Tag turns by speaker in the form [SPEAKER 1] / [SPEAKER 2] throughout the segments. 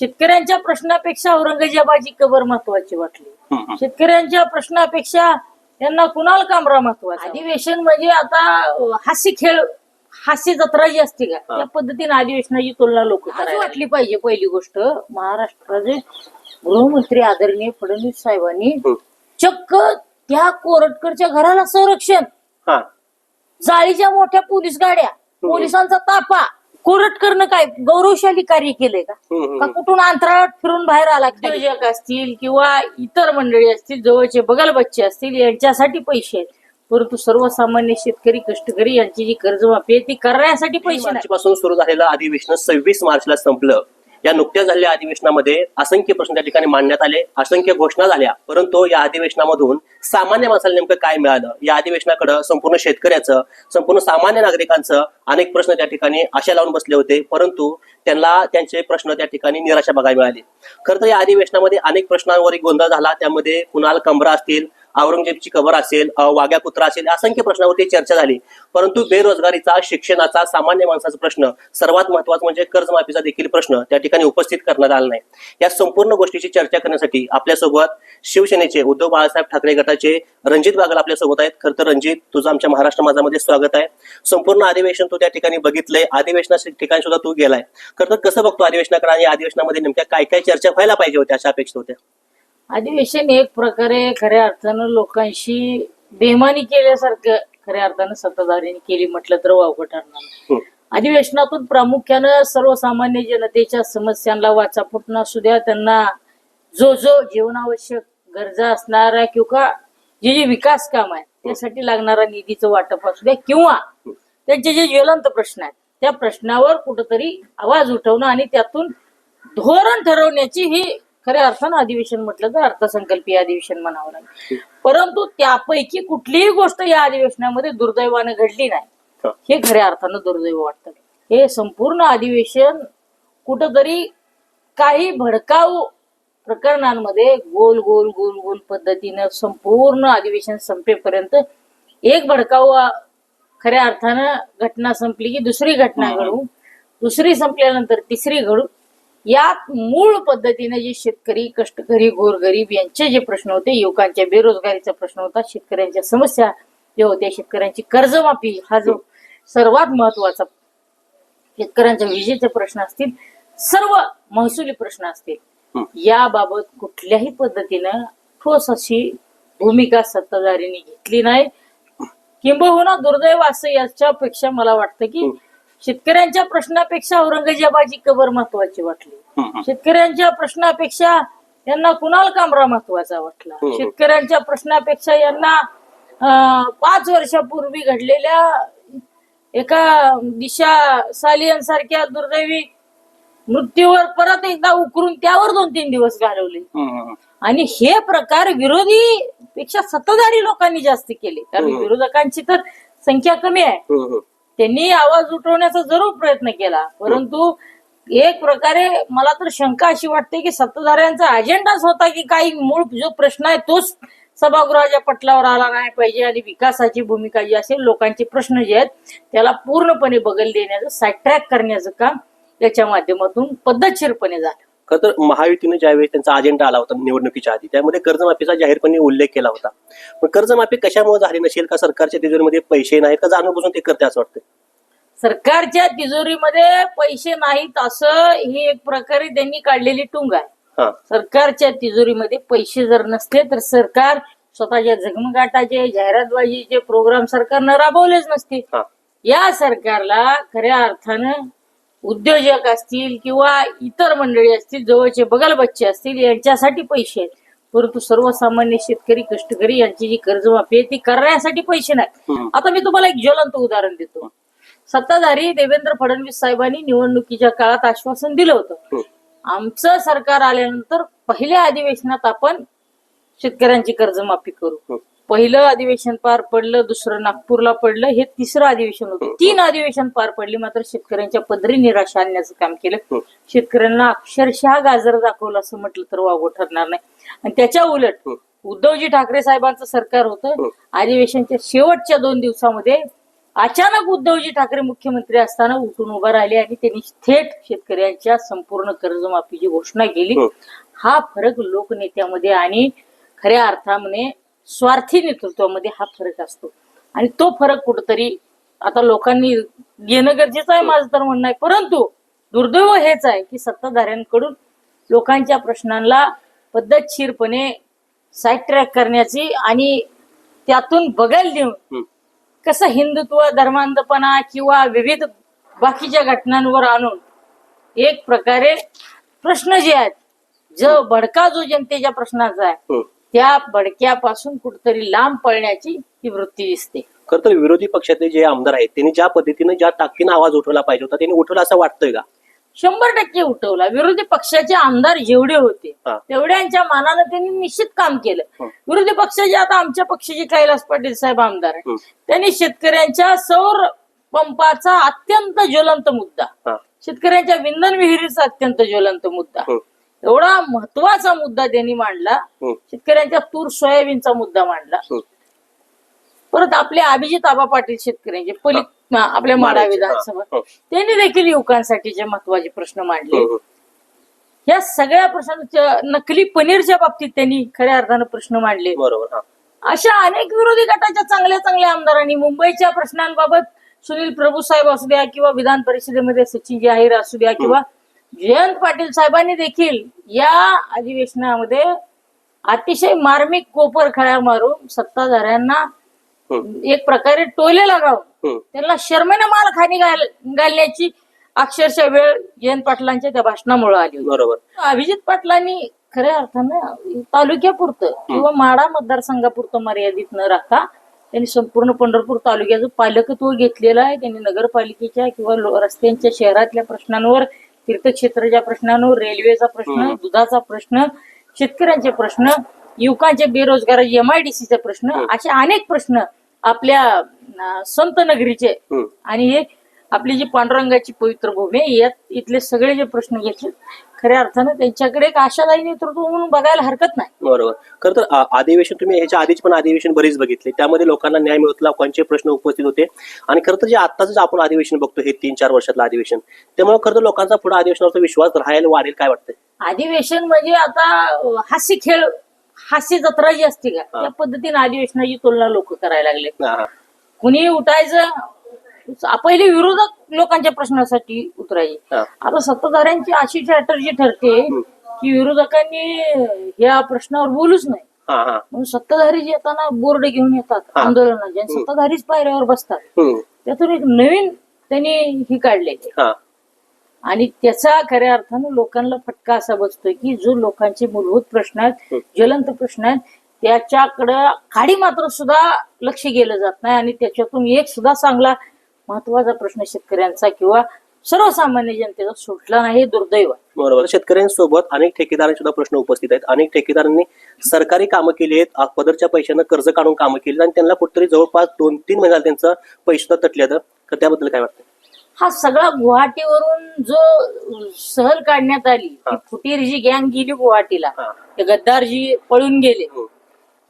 [SPEAKER 1] शेतकऱ्यांच्या प्रश्नापेक्षा औरंगजेबाची कबर महत्वाची वाटली. शेतकऱ्यांच्या प्रश्नापेक्षा त्यांना कुणाल कामरा महत्त्वाचा? अधिवेशन म्हणजे आता हास्य खेळ हास्य जत्रा जी असते का त्या पद्धतीने अधिवेशनाची तुलना लोक वाटली पाहिजे पहिली गोष्ट महाराष्ट्राचे गृहमंत्री आदरणीय फडणवीस साहेबांनी. चक्क त्या कोरटकरच्या घराला संरक्षण.
[SPEAKER 2] हा.
[SPEAKER 1] जाळीच्या मोठ्या पोलीस गाड्या पोलिसांचा तापा कोरटकरनं काय? गौरवशाली कार्य केलंय का. का कुठून अंतराळात फिरून बाहेर आला? उद्योजक असतील किंवा इतर मंडळी असतील जवळचे बगल बच्चे असतील यांच्यासाठी पैसे आहेत. परंतु सर्वसामान्य शेतकरी कष्टकरी यांची जी कर्जमाफी आहे ती करण्यासाठी पैसे
[SPEAKER 2] सुरू झालेलं अधिवेशन सव्वीस मार्चला संपलं. या नुकत्याच झालेल्या अधिवेशनामध्ये असंख्य प्रश्न त्या ठिकाणी मांडण्यात आले असंख्य घोषणा झाल्या. परंतु या अधिवेशनामधून सामान्य माणसाला नेमकं काय मिळालं? या अधिवेशनाकडे संपूर्ण शेतकऱ्याचं संपूर्ण सामान्य नागरिकांचं अनेक प्रश्न त्या ठिकाणी आशा लावून बसले होते. परंतु त्यांना त्यांचे प्रश्न त्या ठिकाणी निराशा बघायला मिळाली. खरं तर या अधिवेशनामध्ये अनेक प्रश्नांवर एक गोंधळ झाला. त्यामध्ये कुणाल कमरा असतील औरंगजेबची कबर असेल वाघ्या कुत्रा असेल असंख्य प्रश्नावरती चर्चा झाली. परंतु बेरोजगारीचा शिक्षणाचा सामान्य माणसाचा प्रश्न सर्वात महत्त्वाचा म्हणजे कर्जमाफीचा देखील प्रश्न त्या ठिकाणी उपस्थित करण्यात आला नाही. या संपूर्ण गोष्टीची चर्चा करण्यासाठी आपल्यासोबत शिवसेनेचे उद्धव बाळासाहेब ठाकरे गटाचे रणजित बागल आपल्यासोबत आहेत. खरं तर रणजित तुझं आमच्या महाराष्ट्र माझामध्ये स्वागत आहे. संपूर्ण अधिवेशन तू त्या ठिकाणी बघितलंय. अधिवेशनाच्या ठिकाणी सुद्धा तू गेलाय. खरं तर कसं बघतो अधिवेशनाकडे आणि अधिवेशनामध्ये नेमक्या काय काय चर्चा व्हायला पाहिजे होत्या अशा अपेक्षा होत्या?
[SPEAKER 1] अधिवेशन एक प्रकारे खऱ्या अर्थानं लोकांशी बेमानी केल्यासारखं खऱ्या अर्थानं सत्ताधाऱ्यांनी केली म्हटलं तर वावगं ठरणार.
[SPEAKER 2] हम्म.
[SPEAKER 1] अधिवेशनातून प्रामुख्यानं सर्वसामान्य जनतेच्या समस्यांना वाचा फुटणं असू द्या त्यांना जो जो जीवनावश्यक गरजा असणारा किंवा जे जे विकास काम आहे त्यासाठी लागणारा निधीचं वाटप असू द्या किंवा त्यांचे जे ज्वलंत प्रश्न आहेत त्या प्रश्नावर कुठंतरी आवाज उठवणं आणि त्यातून धोरण ठरवण्याची ही खऱ्या अर्थानं अधिवेशन म्हटलं तर अर्थसंकल्पीय अधिवेशन म्हणावं लागेल. परंतु त्यापैकी कुठलीही गोष्ट या अधिवेशनामध्ये दुर्दैवानं घडली नाही.
[SPEAKER 2] हा.
[SPEAKER 1] खऱ्या अर्थानं दुर्दैव वाटतं. हे संपूर्ण अधिवेशन कुठंतरी काही भडकाऊ प्रकरणांमध्ये गोल गोल गोल गोल पद्धतीनं संपूर्ण अधिवेशन संपेपर्यंत एक भडकाऊ खऱ्या अर्थानं घटना संपली की दुसरी घटना घडू दुसरी संपल्यानंतर तिसरी घडू यात मूळ पद्धतीने जे शेतकरी कष्टकरी गोरगरीब यांचे जे प्रश्न होते युवकांच्या बेरोजगारीचा प्रश्न होता शेतकऱ्यांच्या समस्या जे होत्या शेतकऱ्यांची कर्जमाफी हा जो सर्वात महत्त्वाचा शेतकऱ्यांच्या विजेचे प्रश्न असतील सर्व महसुली प्रश्न असतील. याबाबत कुठल्याही पद्धतीनं ठोस अशी भूमिका सत्ताधाऱ्यांनी घेतली नाही किंबहुना दुर्दैव असं याच्यापेक्षा मला वाटतं की शेतकऱ्यांच्या प्रश्नापेक्षा औरंगजेबाची कबर महत्वाची वाटली. शेतकऱ्यांच्या प्रश्नापेक्षा यांना कुणाल कामरा महत्त्वाचा वाटला
[SPEAKER 2] हम्म.
[SPEAKER 1] शेतकऱ्यांच्या प्रश्नापेक्षा यांना पाच वर्षापूर्वी घडलेल्या एका दिशा सालियन सारख्या दुर्दैवी मृत्यूवर परत एकदा उकरून त्यावर दोन तीन दिवस घालवले. आणि हे प्रकार विरोधी पेक्षा सत्ताधारी लोकांनी जास्त केले कारण
[SPEAKER 2] हम्म.
[SPEAKER 1] विरोधकांची तर संख्या कमी आहे. त्यांनी आवाज उठवण्याचा जरूर प्रयत्न केला. परंतु एक प्रकारे मला तर शंका अशी वाटते की सत्ताधाऱ्यांचा अजेंडाच होता की काही मूळ जो प्रश्न आहे तोच सभागृहाच्या पटलावर आला नाही पाहिजे आणि विकासाची भूमिका जी असेल लोकांचे प्रश्न जे आहेत त्याला पूर्णपणे बगल देण्याचं सायट्रॅक करण्याचं काम याच्या माध्यमातून पद्धतशीरपणे झालं.
[SPEAKER 2] खरं तर महायुतीने ज्यावेळी त्यांचा अजेंडा आला होता निवडणुकीच्या आधी त्यामध्ये कर्जमाफीचा जाहीरपणे उल्लेख केला होता. पण कर्जमाफी कशामुळे झाली नसेल का सरकारच्या तिजोरीमध्ये पैसे नाहीत का? जाणून बुजून ते करते असं वाटतं
[SPEAKER 1] सरकारच्या तिजोरीमध्ये पैसे नाहीत असं ही एक प्रकारे त्यांनी काढलेली टुंग आहे. सरकारच्या तिजोरीमध्ये पैसे जर नसते तर सरकार स्वतःच्या झगमगाटाचे जाहिरातबाजीचे प्रोग्राम सरकारनं राबवलेच नसते या सरकारला खऱ्या अर्थानं उद्योजक असतील किंवा इतर मंडळी असतील जवळचे बगल बच्चे असतील यांच्यासाठी पैसे आहेत परंतु सर्वसामान्य शेतकरी कष्टकरी यांची जी कर्जमाफी आहे ती करण्यासाठी पैसे नाहीत. आता मी तुम्हाला एक ज्वलंत उदाहरण देतो सत्ताधारी देवेंद्र फडणवीस साहेबांनी निवडणुकीच्या काळात आश्वासन दिलं होतं. आमचं सरकार आल्यानंतर पहिल्या अधिवेशनात आपण शेतकऱ्यांची कर्जमाफी करू. पहिलं अधिवेशन पार पडलं दुसरं नागपूरला पडलं हे तिसरं अधिवेशन होतं तीन अधिवेशन पार पडली मात्र शेतकऱ्यांच्या पदरी निराशा आणण्याचं काम केलं
[SPEAKER 2] हम्म.
[SPEAKER 1] शेतकऱ्यांना अक्षरशः गाजर दाखवलं असं म्हटलं तर वावगं ठरणार नाही आणि त्याच्या उलट. उद्धवजी ठाकरे साहेबांचं सरकार होतं. अधिवेशनच्या शेवटच्या दोन दिवसामध्ये अचानक उद्धवजी ठाकरे मुख्यमंत्री असताना उठून उभा राहिले आणि त्यांनी थेट शेतकऱ्यांच्या संपूर्ण कर्जमाफीची घोषणा केली
[SPEAKER 2] हं.
[SPEAKER 1] हा फरक लोकनेत्यामध्ये आणि खऱ्या अर्थाने स्वार्थी नेतृत्वामध्ये हा फरक असतो आणि तो फरक कुठतरी आता लोकांनी घेणं गरजेचं आहे माझं तर म्हणणं आहे परंतु दुर्दैव हेच आहे की सत्ताधाऱ्यांकडून लोकांच्या प्रश्नांना पद्धतशीरपणे साईड ट्रॅक करण्याची आणि त्यातून बघायला देऊन. कसं हिंदुत्व धर्मांधपणा किंवा विविध बाकीच्या घटनांवर आणून एक प्रकारे प्रश्न जे आहेत जो भडका जो जनतेच्या प्रश्नाचा आहे
[SPEAKER 2] हं.
[SPEAKER 1] त्या भडक्यापासून कुठतरी लांब पळण्याची ही वृत्ती दिसते
[SPEAKER 2] खरं तर विरोधी पक्षातले जे आमदार आहेत त्यांनी ज्या पद्धतीने ज्या ताकदीनं आवाज उठवला पाहिजे होता त्यांनी उठवला असं वाटतंय का
[SPEAKER 1] शंभर टक्के उठवला विरोधी पक्षाचे आमदार जेवढे होते
[SPEAKER 2] हा.
[SPEAKER 1] तेवढ्यांच्या मानानं त्यांनी निश्चित काम केलं
[SPEAKER 2] हं.
[SPEAKER 1] विरोधी पक्षाचे आता आमच्या पक्षाचे कैलास पाटील साहेब आमदार आहे
[SPEAKER 2] हं.
[SPEAKER 1] त्यांनी शेतकऱ्यांच्या सौर पंपाचा अत्यंत ज्वलंत मुद्दा
[SPEAKER 2] हा
[SPEAKER 1] शेतकऱ्यांच्या विंधन विहिरीचा अत्यंत ज्वलंत मुद्दा
[SPEAKER 2] हं.
[SPEAKER 1] एवढा महत्त्वाचा मुद्दा त्यांनी मांडला. शेतकऱ्यांच्या तूर सोयाबीनचा मुद्दा मांडला. परत आपले अभिजित आबा पाटील शेतकऱ्यांचे पली आपल्या माडा विधानसभा. त्यांनी देखील युवकांसाठीचे महत्त्वाचे प्रश्न मांडले. या सगळ्या प्रश्नांच्या नकली पनीरच्या बाबतीत त्यांनी खऱ्या अर्थानं प्रश्न मांडले
[SPEAKER 2] बरोबर
[SPEAKER 1] अशा अनेक विरोधी गटाच्या चांगल्या चांगल्या आमदारांनी मुंबईच्या प्रश्नांबाबत सुनील प्रभू साहेब असू द्या किंवा विधान परिषदेमध्ये सचिन जाहीर असू द्या किंवा जयंत पाटील साहेबांनी देखील या अधिवेशनामध्ये अतिशय मार्मिक कोपर खळ्या मारून सत्ताधाऱ्यांना
[SPEAKER 2] हं.
[SPEAKER 1] एक प्रकारे टोले लागावून
[SPEAKER 2] हं.
[SPEAKER 1] त्यांना शर्मेने माल घाल घालण्याची अक्षरशः वेळ जयंत पाटलांच्या त्या भाषणामुळे आली
[SPEAKER 2] बरोबर
[SPEAKER 1] अभिजित पाटलांनी खऱ्या अर्थानं तालुक्यापुरतं किंवा माडा मतदारसंघापुरतं मर्यादित न राहता त्यांनी संपूर्ण पंढरपूर तालुक्याचं पालकत्व घेतलेलं आहे त्यांनी नगरपालिकेच्या किंवा रस्त्यांच्या शहरातल्या प्रश्नांवर तीर्थक्षेत्राच्या प्रश्नांवर रेल्वेचा प्रश्न. दुधाचा प्रश्न शेतकऱ्यांचे प्रश्न युवकांचे बेरोजगाराचे एमआयडीसीचे प्रश्न असे अनेक प्रश्न आपल्या संत नगरीचे. आणि हे आपली जी पांडुरंगाची पवित्र भूमी आहे, यात इथले सगळे जे प्रश्न घेतले खऱ्या अर्थानं त्यांच्याकडे एक आशादायी नेतृत्व म्हणून बघायला हरकत नाही.
[SPEAKER 2] बरोबर. खरं तर आ- अधिवेशन तुम्ही ह्याच्या आधीच पण अधिवेशन बरीच बघितले. त्यामध्ये लोकांना न्याय मिळत लोकांचे प्रश्न उपस्थित होते? आणि खरं तर जे आत्ताच आपण अधिवेशन बघतो हे तीन चार वर्षातलं अधिवेशन त्यामुळे खरं तर लोकांचा पुढे अधिवेशनावरचा विश्वास राहायला वाढेल काय वाटतंय?
[SPEAKER 1] अधिवेशन म्हणजे आता अं, हास्य खेळ हास्य जत्रा जी असते का
[SPEAKER 2] हा.
[SPEAKER 1] त्या पद्धतीने अधिवेशनाची तुलना लोक करायला लागले
[SPEAKER 2] हा, हा.
[SPEAKER 1] कुणी उठायचं पहिले विरोधक लोकांच्या प्रश्नासाठी उतरायचे. आता सत्ताधाऱ्यांची अशी स्ट्रॅटर्जी ठरते की विरोधकांनी या प्रश्नावर बोलूच नाही. म्हणून सत्ताधारी जे येताना बोर्ड घेऊन येतात. आंदोलनाचे सत्ताधारीच पायऱ्यावर बसतात. त्यातून एक नवीन त्यांनी ही काढले. आणि त्याचा खऱ्या अर्थानं लोकांना फटका असा बसतोय की जो लोकांचे मूलभूत प्रश्न आहेत ज्वलंत प्रश्न आहेत त्याच्याकडं खाडी मात्र सुद्धा लक्ष गेलं जात नाही आणि त्याच्यातून एक सुद्धा चांगला महत्त्वाचा प्रश्न शेतकऱ्यांचा किंवा सर्वसामान्य जनतेचा सुटला नाही दुर्दैव आहे
[SPEAKER 2] बरोबर शेतकऱ्यांसोबत अनेक ठेकेदारांचे सुद्धा प्रश्न उपस्थित आहेत अनेक ठेकेदारांनी सरकारी कामं केली आहेत पदरच्या पैशानं कर्ज काढून कामं केली आणि त्यांना कुठेतरी जवळपास दोन तीन महिन्यात त्यांचं पैसे सुद्धा तटले आहेत तर त्याबद्दल काय वाटतं
[SPEAKER 1] हा सगळा गुवाहाटीवरून जो सहल काढण्यात आली ती फुटीर जी गँग गेली गुवाहाटीला
[SPEAKER 2] हा.
[SPEAKER 1] ते गद्दार जी पळून गेले.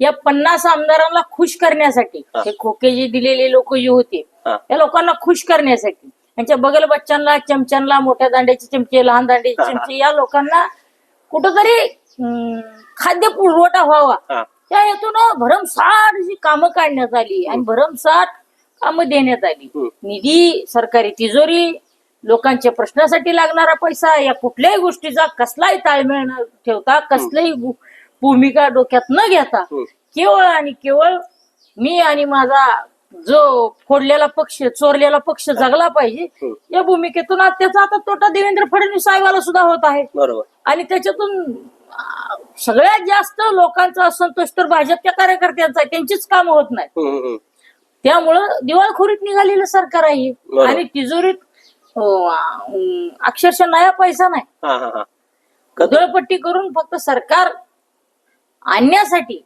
[SPEAKER 1] या पन्नास आमदारांना खुश करण्यासाठी
[SPEAKER 2] हा.
[SPEAKER 1] खोके जे दिलेले लोक जे होते. या लोकांना खुश करण्यासाठी. त्यांच्या बगल बच्चांना चमच्यांना मोठ्या दांड्याचे चमचे लहान दांड्याचे चमचे या लोकांना कुठंतरी खाद्य पुरवठा व्हावा. त्या हेतून भरमसाठ जी कामं काढण्यात आली आणि भरमसाठ कामं देण्यात आली. निधी सरकारी तिजोरी लोकांच्या प्रश्नासाठी लागणारा पैसा या कुठल्याही गोष्टीचा कसलाही ताळमेळ न ठेवता कसलीही भूमिका डोक्यात न घेता. केवळ आणि केवळ मी आणि माझा जो फोडलेला पक्ष चोरलेला पक्ष जगला पाहिजे
[SPEAKER 2] हम्म.
[SPEAKER 1] या भूमिकेतून आज त्याचा आता तोटा देवेंद्र फडणवीस साहेबाला सुद्धा होत आहे.
[SPEAKER 2] बरोबर.
[SPEAKER 1] आणि त्याच्यातून सगळ्यात जास्त लोकांचा असंतोष तर भाजपच्या कार्यकर्त्यांचा त्यांचीच कामं होत नाही. त्यामुळं दिवाळखोरीत निघालेलं सरकार आहे. आणि तिजोरीत अं, अक्षरशः नया पैसा नाही.
[SPEAKER 2] हा हा हा.
[SPEAKER 1] उधळपट्टी करून फक्त सरकार आणण्यासाठी.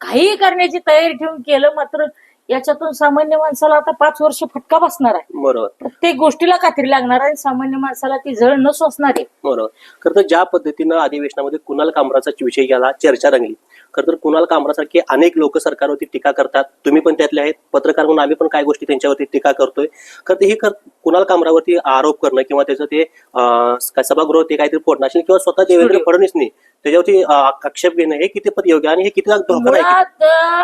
[SPEAKER 1] काही करण्याची तयारी ठेवून केलं मात्र याच्यातून सामान्य माणसाला आता पाच वर्ष फटका बसणार आहे.
[SPEAKER 2] बरोबर.
[SPEAKER 1] प्रत्येक गोष्टीला कात्री लागणार आहे. सामान्य माणसाला ती झळ न सोसणार आहे.
[SPEAKER 2] बरोबर. खरं तर ज्या पद्धतीनं अधिवेशनामध्ये कुणाल कामराचा विषय गेला चर्चा रंगली खरं तर कुणाल कामरासारखे अनेक लोक सरकारवरती टीका करतात. तुम्ही पण त्यातले आहेत. पत्रकार म्हणून आम्ही पण काही गोष्टी त्यांच्यावरती टीका करतोय. खरं तर हे कुणाल कामरावरती आरोप करणं किंवा त्याचं ते काय सभागृह ते काहीतरी फोडणं असेल किंवा स्वतः देवेंद्र. फडणवीसनी त्याच्यावरती आक्षेप घेणं हे कितीपत योग्य आणि हे किती
[SPEAKER 1] अं,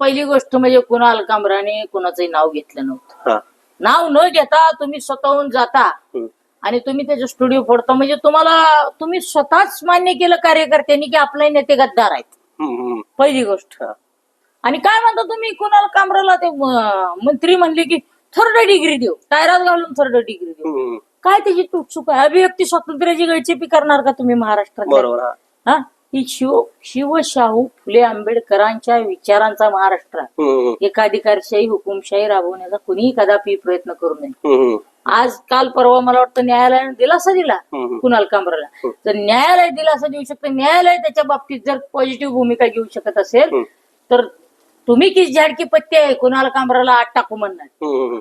[SPEAKER 1] पहिली गोष्ट म्हणजे कुणाल कामराने कुणाचंही नाव घेतलं नव्हतं. नाव न घेता तुम्ही स्वतःहून जाता. आणि तुम्ही त्याचे स्टुडिओ फोडता. म्हणजे तुम्हाला तुम्ही स्वतःच मान्य केलं कार्यकर्त्यांनी की आपले नेते गद्दार आहेत. पहिली गोष्ट. आणि काय म्हणता तुम्ही कुणाल कामराला ते मंत्री म्हणले की थर्ड डिग्री देऊ. टायरात घालून थर्ड डिग्री देऊ. काय त्याची चूक आहे? अभिव्यक्ती स्वातंत्र्याची गळचेपी करणार का तुम्ही महाराष्ट्रात
[SPEAKER 2] हा?
[SPEAKER 1] हा शिव शिवशाहू फुले आंबेडकरांच्या विचारांचा महाराष्ट्र आहे
[SPEAKER 2] हम्म, हम्म.
[SPEAKER 1] एकाधिकारशाही हुकुमशाही राबवण्याचा कुणीही कदापि प्रयत्न करू नये
[SPEAKER 2] हम्म.
[SPEAKER 1] आज काल परवा मला वाटतं न्यायालयाने दिलासा दिला
[SPEAKER 2] हम्म.
[SPEAKER 1] कुणाल कामराला तर न्यायालय दिलासा देऊ शकतं न्यायालय त्याच्या बाबतीत जर पॉझिटिव्ह भूमिका घेऊ शकत असेल
[SPEAKER 2] हम्म.
[SPEAKER 1] तर तुम्ही किस झाडकी पत्ते आहे कुणाल कामराला आत टाकू म्हणणार
[SPEAKER 2] हम्म.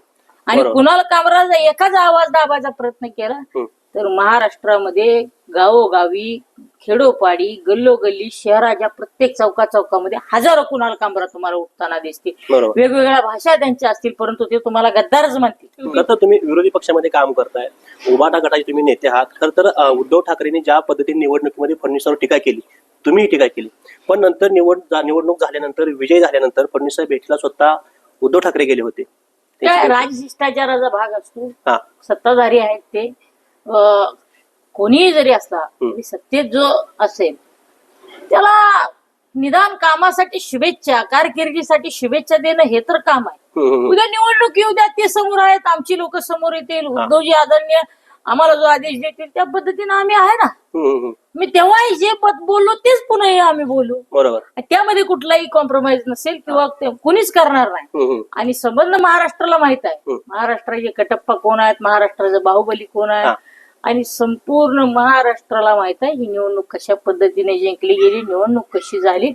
[SPEAKER 1] आणि
[SPEAKER 2] बरोबर.
[SPEAKER 1] कुणाल कामराला एकाच आवाज दाबायचा प्रयत्न केला
[SPEAKER 2] हम्म.
[SPEAKER 1] तर महाराष्ट्रामध्ये गावोगावी खेडोपाडी गल्लोगल्ली शहराच्या प्रत्येक चौका चौकामध्ये हजारो कुणाल कामरा तुम्हाला उठताना दिसतील.
[SPEAKER 2] बरोबर.
[SPEAKER 1] वेगवेगळ्या भाषा त्यांच्या असतील परंतु ते तुम्हाला गद्दारच म्हणतील.
[SPEAKER 2] खरं तर तुम्ही विरोधी पक्षामध्ये काम करताय. उबाटा गटाचे तुम्ही नेते आहात. खरं तर अं, उद्धव ठाकरेंनी ज्या पद्धतीने निवडणुकीमध्ये फडणवीसांवर टीका केली तुम्हीही टीका केली. पण नंतर निवड जा- निवडणूक झाल्यानंतर विजय झाल्यानंतर फडणवीस साहेब भेटीला स्वतः उद्धव ठाकरे गेले होते.
[SPEAKER 1] काय
[SPEAKER 2] त्याची-
[SPEAKER 1] राजशिष्टाचाराचा भाग असतो.
[SPEAKER 2] हा.
[SPEAKER 1] सत्ताधारी आहेत ते. अं, कोणीही जरी असला तरी सत्तेत जो असेल त्याला निदान कामासाठी शुभेच्छा कारकिर्दीसाठी शुभेच्छा देणं हे तर काम आहे. उद्या निवडणूक येऊ द्या ते समोर आहेत आमची लोक समोर येतील उद्धवजी आदरणीय आम्हाला जो आदेश देतील त्या पद्धतीनं आम्ही आहे ना. मी तेव्हाही जे पद बोललो तेच पुन्हा हे आम्ही बोलू.
[SPEAKER 2] बरोबर.
[SPEAKER 1] त्यामध्ये कुठलाही कॉम्प्रोमाइज नसेल किंवा कुणीच करणार नाही. आणि संबंध महाराष्ट्राला माहीत आहे. महाराष्ट्राचे कटप्पा कोण आहेत? महाराष्ट्राचा बाहुबली कोण आहे. आणि संपूर्ण महाराष्ट्राला माहीत आहे ही निवडणूक कशा पद्धतीने जिंकली गेली निवडणूक कशी झाली?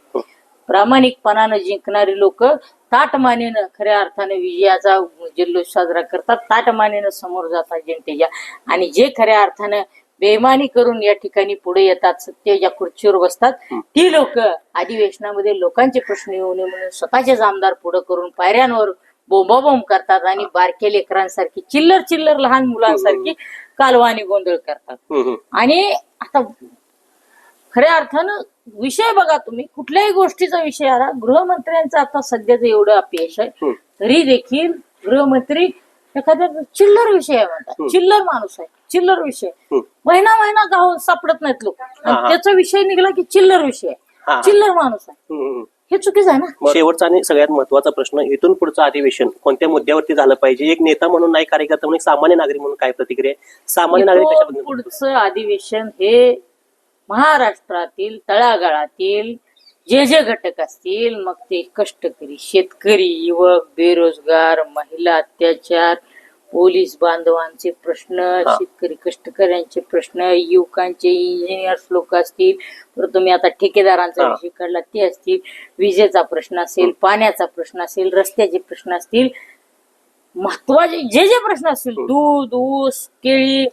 [SPEAKER 1] प्रामाणिकपणानं जिंकणारी लोक ताटमानेनं खऱ्या अर्थाने विजयाचा जल्लोष साजरा करतात ताटमानेनं समोर जातात जनतेच्या. आणि जे खऱ्या अर्थानं बेमानी करून या ठिकाणी पुढे येतात सत्तेच्या खुर्चीवर बसतात ती लोक अधिवेशनामध्ये लोकांचे प्रश्न येऊ नये म्हणून स्वतःचेच आमदार पुढे करून पायऱ्यांवर बोंबाबोंब करतात आणि बारक्या लेकरांसारखी चिल्लर चिल्लर लहान मुलांसारखी कालवा आणि गोंधळ करतात. आणि आता खऱ्या अर्थानं विषय बघा तुम्ही कुठल्याही गोष्टीचा विषय आला गृहमंत्र्यांचं आता सध्याचं एवढं अपयश आहे. तरी देखील गृहमंत्री एखाद्या चिल्लर विषय आहे म्हणतात चिल्लर माणूस आहे चिल्लर विषय. महिना महिना गाव सापडत नाहीत लोक. आणि त्याचा विषय निघाला की चिल्लर विषय आहे. चिल्लर माणूस आहे. हे चुकीचं आहे ना
[SPEAKER 2] शेवटचा आणि सगळ्यात महत्त्वाचा प्रश्न इथून पुढचं अधिवेशन कोणत्या मुद्द्यावरती झालं पाहिजे एक नेता म्हणून नाही कार्यकर्ता म्हणून एक सामान्य नागरिक म्हणून काय प्रतिक्रिया आहे? सामान्य नागरिक
[SPEAKER 1] इथून पुढचं अधिवेशन हे महाराष्ट्रातील तळागाळातील जे जे घटक असतील मग ते कष्टकरी शेतकरी युवक बेरोजगार महिला अत्याचार पोलीस बांधवांचे प्रश्न शेतकरी कष्टकऱ्यांचे प्रश्न युवकांचे इंजिनियर्स लोक असतील तर तुम्ही आता ठेकेदारांचा. विषय काढला ते असतील. विजेचा प्रश्न असेल पाण्याचा प्रश्न असेल रस्त्याचे प्रश्न असतील. महत्त्वाचे जे जे प्रश्न असतील दूध ऊस केळी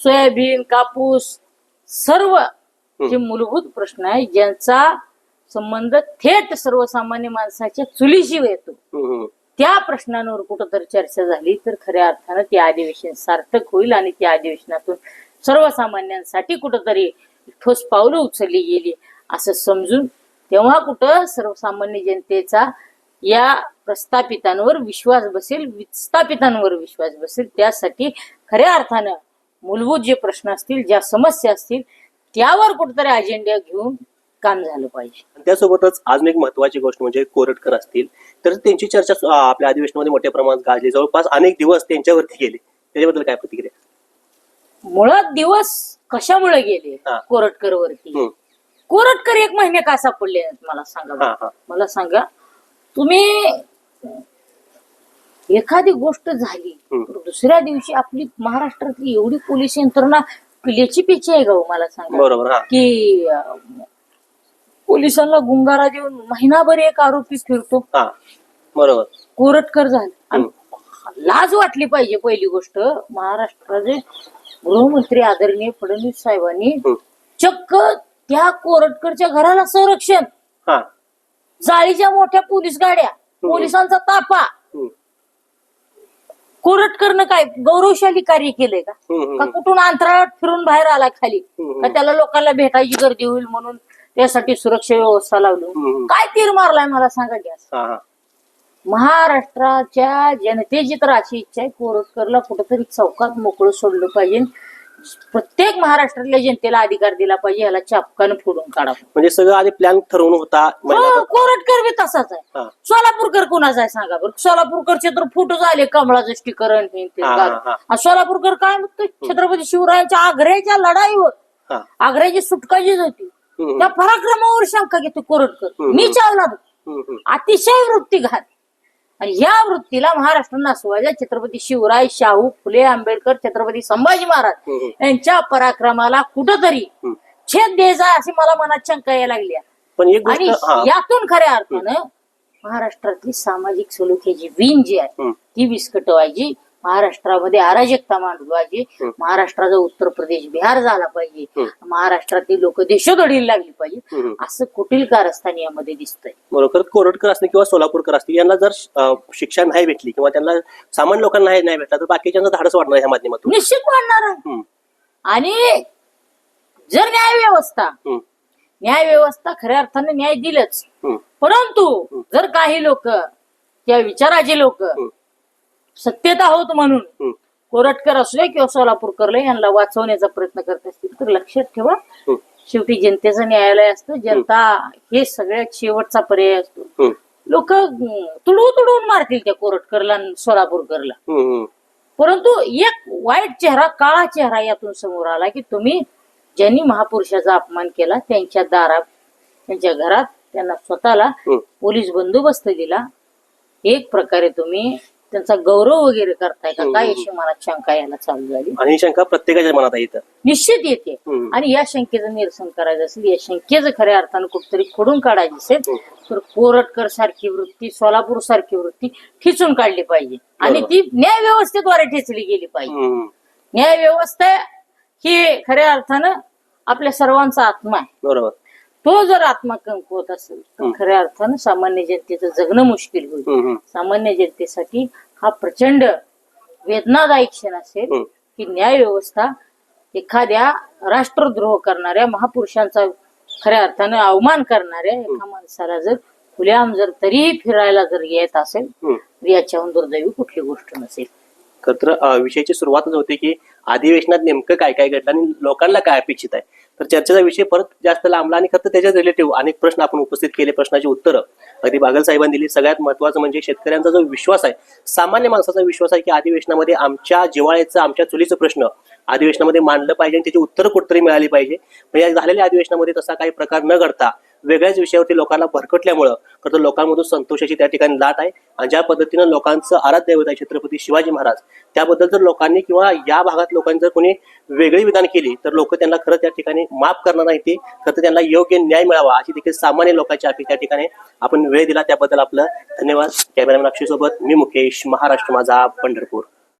[SPEAKER 1] सोयाबीन कापूस सर्व जे मूलभूत प्रश्न आहे ज्यांचा संबंध थेट सर्वसामान्य माणसाच्या चुलीशी येतो. त्या प्रश्नांवर कुठंतरी चर्चा झाली तर खऱ्या अर्थानं ते अधिवेशन सार्थक होईल आणि त्या अधिवेशनातून सर्वसामान्यांसाठी कुठंतरी ठोस पावलं उचलली गेली. असं समजून तेव्हा कुठं सर्वसामान्य जनतेचा या प्रस्थापितांवर विश्वास बसेल विस्थापितांवर विश्वास बसेल त्यासाठी खऱ्या अर्थानं मूलभूत जे प्रश्न असतील ज्या समस्या असतील त्यावर कुठंतरी अजेंडा घेऊन काम झालं पाहिजे
[SPEAKER 2] त्यासोबतच अजून एक महत्वाची गोष्ट म्हणजे कोरटकर असतील तर त्यांची चर्चा आपल्या अधिवेशनामध्ये मोठ्या प्रमाणात गाजली जवळपास अनेक दिवस त्यांच्यावरती गेले त्याच्याबद्दल काय प्रतिक्रिया
[SPEAKER 1] मुळात दिवस कशामुळे गेले
[SPEAKER 2] हा.
[SPEAKER 1] कोरटकर वरती
[SPEAKER 2] हम्म.
[SPEAKER 1] कोरटकर एक महिने का सापडले मला सांगा
[SPEAKER 2] हा. हा.
[SPEAKER 1] मला सांगा तुम्ही एखादी गोष्ट झाली
[SPEAKER 2] हम्म.
[SPEAKER 1] तर दुसऱ्या दिवशी आपली महाराष्ट्रातली एवढी पोलीस यंत्रणा पिल्याची पिची आहे का हो मला सांगा
[SPEAKER 2] बरोबर हा
[SPEAKER 1] की अं, पोलिसांना गुंगारा देऊन महिनाभर एक आरोपी फिरतो.
[SPEAKER 2] हा बरोबर.
[SPEAKER 1] कोरटकर झाले. आणि लाज वाटली पाहिजे पहिली गोष्ट. महाराष्ट्राचे गृहमंत्री आदरणीय फडणवीस साहेबांनी. चक्क त्या कोरटकरच्या घराला संरक्षण.
[SPEAKER 2] हा.
[SPEAKER 1] जाळीच्या मोठ्या पोलीस गाड्या पोलिसांचा तापा
[SPEAKER 2] हम्म.
[SPEAKER 1] कोरट करणं काय गौरवशाली कार्य केलंय का? का कुठून अंतराळात फिरून बाहेर आला खाली. का त्याला लोकांना भेटायची गर्दी होईल म्हणून त्यासाठी सुरक्षा व्यवस्था लावली. काय तीर मारलाय मला सांगा
[SPEAKER 2] हा
[SPEAKER 1] महाराष्ट्राच्या जनतेची तर अशी इच्छा आहे कोरटकरला कुठेतरी चौकात मोकळं सोडलं पाहिजे. प्रत्येक महाराष्ट्रातल्या जनतेला अधिकार दिला पाहिजे याला चापकानं फोडून काढा.
[SPEAKER 2] म्हणजे सगळं आधी प्लॅन ठरवून होता
[SPEAKER 1] हो, कोरटकर बी तसाच आहे. सोलापूरकर कुणाचा आहे सांगा बरं? सोलापूरकरचे तर फोटो झाले कमळाचं स्टिकरण सोलापूरकर काय म्हणतो छत्रपती शिवरायांच्या आग्र्याच्या लढाईवर. आग्र्याची सुटका जी होती. त्या पराक्रमावर शंका घेतो कोरटकर
[SPEAKER 2] हम्म.
[SPEAKER 1] मी चावला. अतिशय वृत्ती घात आणि या वृत्तीला महाराष्ट्र नासवायला छत्रपती शिवराय शाहू फुले आंबेडकर छत्रपती संभाजी महाराज. यांच्या पराक्रमाला कुठंतरी. छेद द्यायचा अशी मला मनात शंका यायला लागली.
[SPEAKER 2] पण
[SPEAKER 1] आणि यातून खऱ्या अर्थानं महाराष्ट्रातली सामाजिक सलोख्याची वीण जी आहे. ती विस्कटवायची महाराष्ट्रामध्ये अराजकता मांडवायची
[SPEAKER 2] हम्म.
[SPEAKER 1] महाराष्ट्राचा उत्तर प्रदेश बिहार झाला पाहिजे. महाराष्ट्रातली लोक देशोधडीला लागली पाहिजे. असं कुटील कारस्थान यामध्ये दिसतंय.
[SPEAKER 2] बरोबर. कोरटकर असतील किंवा सोलापूरकर असतील यांना जर शिक्षा नाही भेटली किंवा त्यांना सामान्य लोकांना नाही भेटला तर बाकीच्यांना धाडस वाढणार ह्या माध्यमातून.
[SPEAKER 1] निश्चित वाढणार आहे. आणि जर न्याय व्यवस्था न्याय व्यवस्था खऱ्या अर्थाने न्याय दिलंच. परंतु जर काही लोक त्या विचाराचे लोक सत्तेत आहोत म्हणून. कोरटकर असू दे किंवा सोलापूरकरले यांना वाचवण्याचा प्रयत्न करत असतील. तर लक्षात ठेवा. शेवटी जनतेचं न्यायालय असतं. जनता हे सगळ्यात शेवटचा पर्याय असतो. लोक तुडवून तुडवून मारतील त्या कोरटकरला सोलापूरकरला. परंतु एक वाईट चेहरा काळा चेहरा यातून समोर आला की तुम्ही ज्यांनी महापुरुषाचा अपमान केला त्यांच्या दारात त्यांच्या घरात त्यांना स्वतःला. पोलीस बंदोबस्त दिला. एक प्रकारे तुम्ही त्यांचा गौरव वगैरे करताय का? काय अशी मनात शंका यायला चालू झाली?
[SPEAKER 2] आणि ही शंका प्रत्येकाच्या मनात आहे इथं.
[SPEAKER 1] निश्चित येते.
[SPEAKER 2] हम्म.
[SPEAKER 1] आणि या शंकेचं निरसन करायचं असेल या शंकेचं खऱ्या अर्थानं कुठतरी खोडून काढायचं असेल तर कोरटकर सारखी वृत्ती सोलापूर सारखी वृत्ती ठिचून काढली पाहिजे. आणि ती न्याय व्यवस्थेद्वारे ठेचली गेली पाहिजे.
[SPEAKER 2] हम्म,
[SPEAKER 1] न्याय व्यवस्था ही खऱ्या अर्थानं आपल्या सर्वांचा आत्मा आहे.
[SPEAKER 2] बरोबर.
[SPEAKER 1] तो जर आत्मा कमकुवत असेल तर खऱ्या अर्थानं सामान्य जनतेचं जगणं मुश्किल होईल.
[SPEAKER 2] हम्म, हम्म,
[SPEAKER 1] सामान्य जनतेसाठी हा प्रचंड वेदनादायी क्षण असेल
[SPEAKER 2] हम्म.
[SPEAKER 1] की न्याय व्यवस्था एखाद्या राष्ट्रद्रोह करणाऱ्या महापुरुषांचा खऱ्या अर्थानं अवमान करणाऱ्या एका माणसाला जर खुल्याम जर तरीही फिरायला जर येत असेल
[SPEAKER 2] हम्म.
[SPEAKER 1] तर याच्याहून दुर्दैवी कुठली गोष्ट नसेल
[SPEAKER 2] खर विषयाची सुरुवातच होती की अधिवेशनात नेमकं काय काय घडलं आणि लोकांना काय अपेक्षित आहे तर चर्चेचा विषय परत जास्त लांबला आणि खरं तर त्याच्या रिलेटिव्ह अनेक प्रश्न आपण उपस्थित केले प्रश्नाची उत्तरं अगदी बागल साहेबांनी दिली. सगळ्यात महत्वाचं म्हणजे शेतकऱ्यांचा जो विश्वास आहे सामान्य माणसाचा विश्वास आहे की अधिवेशनामध्ये आमच्या जिवाळ्याचा आमच्या चुलीचं प्रश्न अधिवेशनामध्ये मांडलं पाहिजे आणि त्याची उत्तर कुठतरी मिळाली पाहिजे. म्हणजे झालेल्या अधिवेशनामध्ये तसा काही प्रकार न घडता वेगळ्याच विषयावरती लोकांना भरकटल्यामुळं खरं तर लोकांमधून संतोषाची त्या ठिकाणी लाट आहे. आणि ज्या पद्धतीनं लोकांचं आराध्य दैवत आहे छत्रपती शिवाजी महाराज त्याबद्दल जर लोकांनी किंवा या भागात लोकांनी जर कोणी वेगळी विधान केली तर लोक त्यांना खरं त्या ठिकाणी माफ करणार नाही ते खरं तर त्यांना योग्य न्याय मिळावा अशी देखील सामान्य लोकांची अपेक्षा त्या ठिकाणी आपण वेळ दिला. त्याबद्दल आपलं धन्यवाद. कॅमेरामॅन अक्षय सोबत मी मुकेश महाराष्ट्र माझा पंढरपूर.